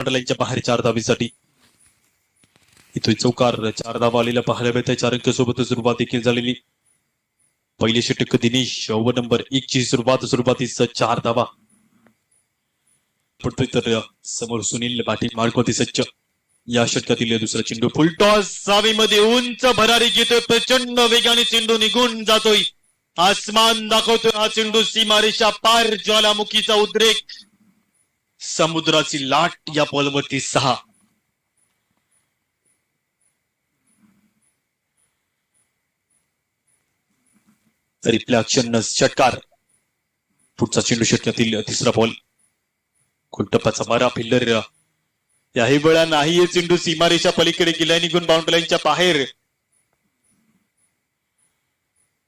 मंडळांच्या बाहेर चार धावीसाठी. इथून चौकार चार धाव आलेला पाहायला मिळत आहे चार अंकसोबत सुरुवात देखील झालेली. पहिले षटक दिनेश ओव्हर नंबर एक ची सुरुवात सुरुवातीस चार धावा. पडतोय तर समोर सुनील पाटील माळकोती सच्च. या षटकातील दुसरा चेंडू फुलटॉस सावीमध्ये उंच भरारी घेतोय. प्रचंड वेगाने चेंडू निघून जातोय. आसमान दाखवतोय. हा चेंडू सीमारेषा पार ज्वालामुखीचा उद्रेक. समुद्राची लाट या बॉलवरती सहा. रिफ्लॅक्शन षटकार. पुढचा चेंडू षटकातील तिसरा बॉल खुलटप्पाचा मारा फिल्डर याही वेळा नाही हे चेंडू सीमारेषा पलीकडे गेला निघून बाउंड्री लाईनच्या बाहेर.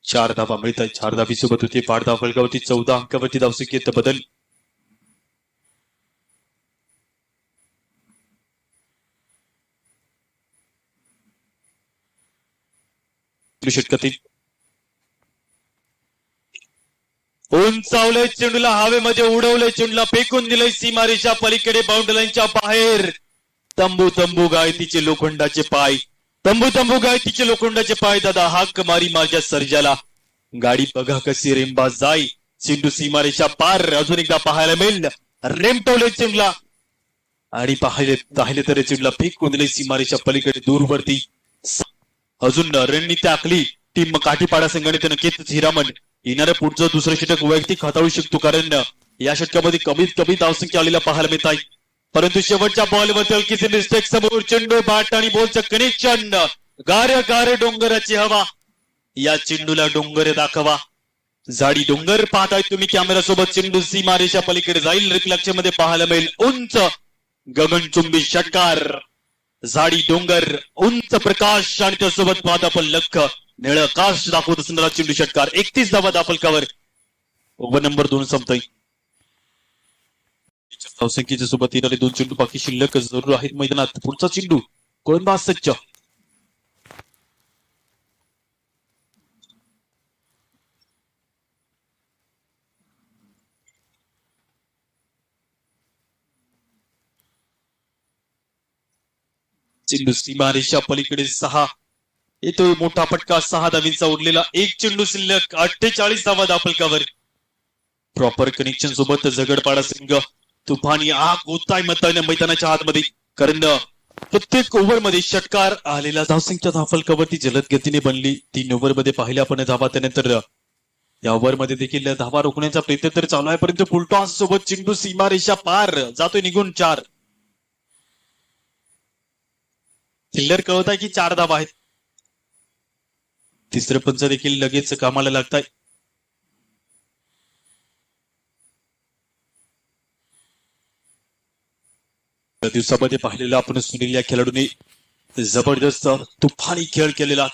चार धावा मिळत आहेत चार धावी सोबत होती. पाठ धाव फलकावरती चौदा अंकावरती धावसंख्येत बदल. षटकातील उंचावलंय चेंडूला हवेमध्ये उडवलंय चेंडूला फेकून दिलंय सीमारेषा पलीकडे बाउंड्री बाहेर. तंबू तंबू गायतीचे लोखंडाचे पाय. तंबू तंबू गायतीचे लोखंडाचे पाय दादा हाक मारी माझ्या सर्जाला. गाडी बघा कशी रेंबा जाई. चेंडू सीमारेषा पार अजून एकदा पाहायला मिळेल. रेमटवले चेंडूला. आणि पाहिले पाहिले तर चेंडूला फेकून दिले सीमारेषा पलीकडे दूरवरती. अजून रणनीती आखली टीम काठीपाडा संघाने त्यानं हिरामन येणाऱ्या पुढचं दुसरं षटक वैयक्तिक हाताळू शकतो कारण या षटकामध्ये कमीत कमी धावसंख्या आलेल्या पाहायला मिळत आहे परंतु शेवटच्या बॉलबद्दल किती मिस्टेक समोर चेंडू बाट आणि बॉलचं कनेक्शन गार गार डोंगराची हवा. या चेंडूला डोंगर दाखवा. झाडी डोंगर पाहताय तुम्ही कॅमेरा सोबत चेंडू सीमारेषा पलीकडे जाईल. रिफ्लॅक्शनमध्ये पाहायला मिळेल उंच गगनचुंबी षटकार. झाडी डोंगर उंच प्रकाश आणि त्यासोबत पाहता आपण लख निळ काश दाखवत असणारा चेंडू षटकार. एकतीस धावा दाफलकावर ओव्हर नंबर दोन संपतोय. धावसंख्येच्या सोबत येणारे दोन चेंडू बाकी शिल्लक जरूर आहेत मैदानात. पुढचा चेंडू कोळंबा सच्च चेंडू सीमारेषा पलीकडे सहा. येतोय मोठा फटका सहा धावींचा उरलेला एक चेंडू शिल्लक अठ्ठेचाळीस धावा दापलकावर प्रॉपर कनेक्शन सोबत झगडपाडा संघ तुफानी आग होताय मताने मैदानाच्या आतमध्ये. कारण प्रत्येक ओव्हरमध्ये षटकार आलेला धावसंख्या धाफलकावरती जलद गतीने बनली. तीन ओव्हरमध्ये पाहिल्या आपण धावा त्यानंतर या ओव्हरमध्ये देखील धावा रोखण्याचा प्रयत्न तर चालू आहे परंतु फुलटॉस सोबत चेंडू सीमारेषा पार. जातोय निघून चार. फिल्डर कळवताय की चार दाब आहेत? तिसरं पंच देखील लगेच कामाला लागत दिवसामध्ये पाहिलेलं आपण सुनील या खेळाडूंनी जबरदस्त तुफानी खेळ केलेला.